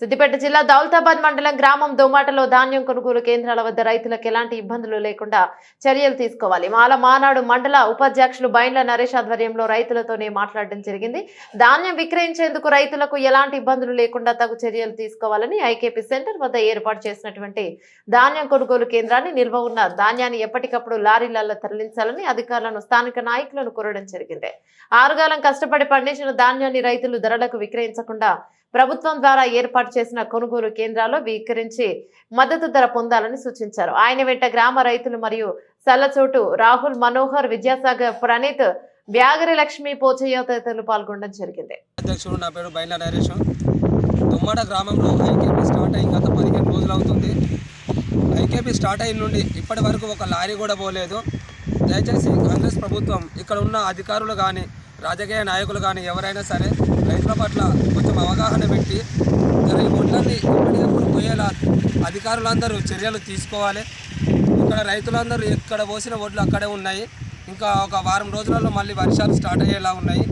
సిద్దిపేట జిల్లా దౌలతాబాద్ మండలం గ్రామం దోమాటలో ధాన్యం కొనుగోలు కేంద్రాల వద్ద రైతులకు ఎలాంటి ఇబ్బందులు లేకుండా చర్యలు తీసుకోవాలి. మాల మానాడు మండల ఉపాధ్యక్షులు బైండ్ల నరేష్ ఆధ్వర్యంలో రైతులతోనే మాట్లాడడం జరిగింది. ధాన్యం విక్రయించేందుకు రైతులకు ఎలాంటి ఇబ్బందులు లేకుండా తగు చర్యలు తీసుకోవాలని ఐకేపీ సెంటర్ వద్ద ఏర్పాటు చేసినటువంటి ధాన్యం కొనుగోలు కేంద్రాన్ని నిల్వ ఉన్న ధాన్యాన్ని ఎప్పటికప్పుడు లారీలలో తరలించాలని అధికారులను స్థానిక నాయకులను కోరడం జరిగింది. ఆరుగాలం కష్టపడి పండించిన ధాన్యాన్ని రైతులు ధరలకు విక్రయించకుండా ప్రభుత్వం ద్వారా ఏర్పాటు చేసిన కొనుగోలు కేంద్రాల్లో విక్రయించి మద్దతు ధర పొందాలని సూచించారు. ఆయన వెంట గ్రామ రైతులు మరియు సల్లచోటు రాహుల్ మనోహర్ విద్యాసాగర్ ప్రణీత్ వ్యాగరి లక్ష్మి పోచయ్య తదితరులు పాల్గొనడం జరిగింది. అధ్యక్షుడు నా పేరు బైనా నరేష్. తుమ్మడ గ్రామంలో ఐకేపీ స్టార్ట్ అయ్యి గత పదిహేను రోజులు అవుతుంది. ఐకేపీ స్టార్ట్ అయిన నుండి ఇప్పటి వరకు ఒక లారీ కూడా పోలేదు. దయచేసి కాంగ్రెస్ ప్రభుత్వం ఇక్కడ ఉన్న అధికారులు కానీ రాజకీయ నాయకులు కానీ ఎవరైనా సరే రైతుల పట్ల కొంచెం అవగాహన పెట్టి జర ఈ ఒడ్లన్నీ ఎప్పటికప్పుడు పోయేలా అధికారులందరూ చర్యలు తీసుకోవాలి. ఇక్కడ రైతులందరూ ఎక్కడ పోసిన ఒడ్లు అక్కడే ఉన్నాయి. ఇంకా ఒక వారం రోజులలో మళ్ళీ వర్షాలు స్టార్ట్ అయ్యేలా ఉన్నాయి.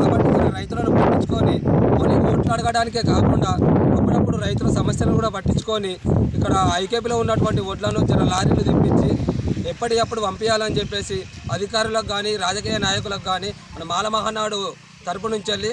కాబట్టి ఇక్కడ రైతులను పట్టించుకొని ఓన్లీ ఓట్లు అడగడానికే కాకుండా అప్పుడప్పుడు రైతుల సమస్యలను కూడా పట్టించుకొని ఇక్కడ ఐకేపీలో ఉన్నటువంటి ఓట్లను జర లారీలు తెప్పించి ఎప్పటికప్పుడు పంపించాలని చెప్పేసి అధికారులకు కానీ రాజకీయ నాయకులకు కానీ మన మాల మహానాడు తరపు నుంచి వెళ్ళి